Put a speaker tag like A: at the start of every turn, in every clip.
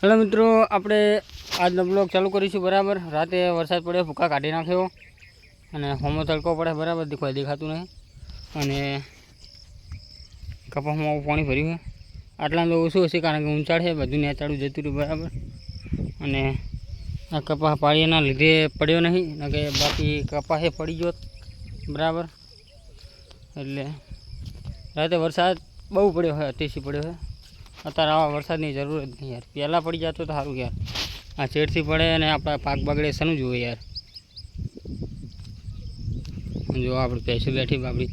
A: Hello મિત્રો, આપણે આજનો બ્લોગ ચાલુ કરીશું બરાબર. રાતે વરસાદ પડ્યો ભૂકા કાઢી નાખ્યો. અને હોમો તડકો પડે, બરાબર દેખાય દેખાતું નહીં. અને કપાસમાં પાણી ભર્યું આટલા તો ઓછું હશે, કારણ કે ઊંચાડ છે, બધું નેચાડું જતું રહ્યું, બરાબર. અને આ કપાસ પાણીના લીધે પડ્યો નહીં કે બાકી કપાસે પડી ગયો બરાબર. એટલે રાતે વરસાદ બહુ પડ્યો હોય અતિશય પડ્યો છે. અત્યારે આવા વરસાદની જરૂર જ નહીં યાર. પહેલાં પડી જતો તો સારું યાર. આ ચેડથી પડે અને આપણા પાક બગડે શેનું જોવે યાર. જો આપણે પૈસે બેઠી બાપડી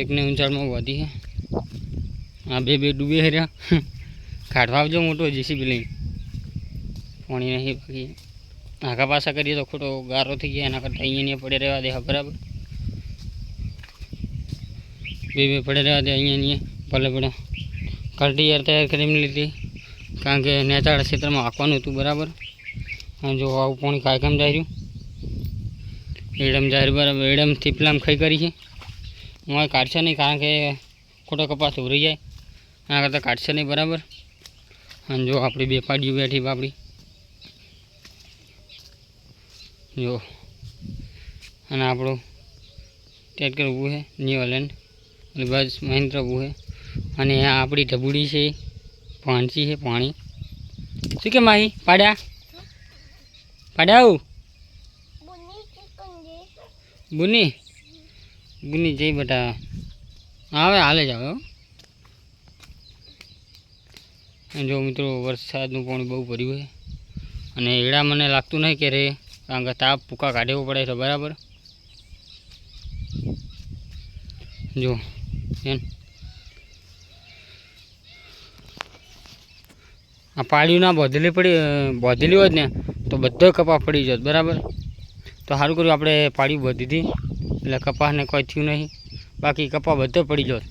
A: એકને ઊંચાણમાં વધી છે આ બે બે ડૂબે રહ્યા. કાઢવા આવજો મોટો જીસીબી લઈને. પાણી નહીં બાકી. આખા પાછા કરીએ તો ખોટો ગારો થઈ ગયા એના કરતાં અહીંયા અહીંયા પડે રહેવા દે હા, બરાબર? બે બે પડે રહેવા દે અહીંયા અહીંયા. ભલે પડે. કલ્ટી યાર, તૈયાર કરીને લીધી. કારણ કે નેચાળ ક્ષેત્રમાં હાંકવાનું હતું, બરાબર? અને જો આવું પાણી કાયકમ જાય રહ્યું. એડમ જાય બરાબર. એડમ થીપલામ ખાઈ કરી છે. હું કાઢશે નહીં, કારણ કે ખોટો કપાસ ઉભરી જાય. એના કરતાં કાઢશે નહીં, બરાબર? અને જો આપણી બે પાડીઓ બેઠી બાપડી. જો. અને આપણું ટેટકર ઊભું છે ન્યુ હોલેન્ડ અને બસ મહેન્દ્ર ઊભું છે. અને આ આપણી ઢબુડી છે પાંચી છે પાણી. શું કે માહી, પાડ્યા? પાડ્યા આવું? બુની? બુની જઈ બેટા. આવે, હાલે જ આવે. જો મિત્રો, વરસાદનું પાણી બહુ ભર્યું છે. અને એડા મને લાગતું નહીં કે રે, કારણ કે તાપ પૂકા કાઢવો પડે છે, બરાબર? જો એમ આ પાડ્યું ના બોધેલી પડી બોધેલી હોત ને, તો બધો કપા પડી જોત બરાબર? તો સારું કર્યું, આપણે પાળ્યું બોધી હતી એટલે કપાસને કોઈ થયું નહીં. બાકી કપા બધો પડી જોત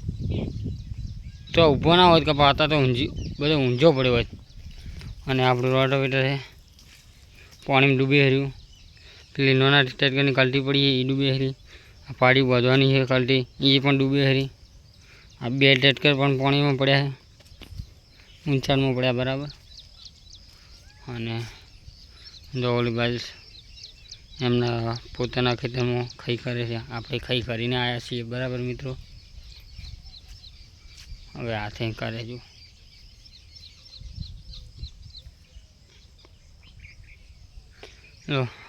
A: તો ઊભો ના હોત કપા હતા તો ઊંઝી, બધો ઊંઝો પડ્યો હોત અને આપણું રોટોવેટર છે, પાણીમાં ડૂબી હર્યું. પેલી નોના ટેટકરની કલટી પડી એ ડૂબી હરી. આ પાડી બાંધવાની છે, કલટી. એ પણ ડૂબી હરી. આ બે ટેટકર પણ પાણીમાં પડ્યા છે. ઊંચાણમાં પડ્યા બરાબર. અને જો ઓલી એમના પોતાના ખેતરમાં ખાઈ કરે છે. આપણે ખાઈ કરીને આવ્યા છીએ. બરાબર મિત્રો? હવે હાથે કરે છું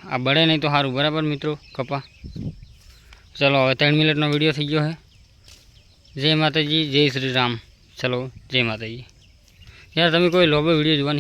A: આ બળે નહીં તો સારું બરાબર મિત્રો? કપા. ચલો, હવે ત્રણ મિનિટનો વીડિયો થઈ ગયો છે. જય માતાજી, જય શ્રી રામ. ચલો, જય માતાજી. યાર તમે કોઈ લોબો વીડિયો જોવાની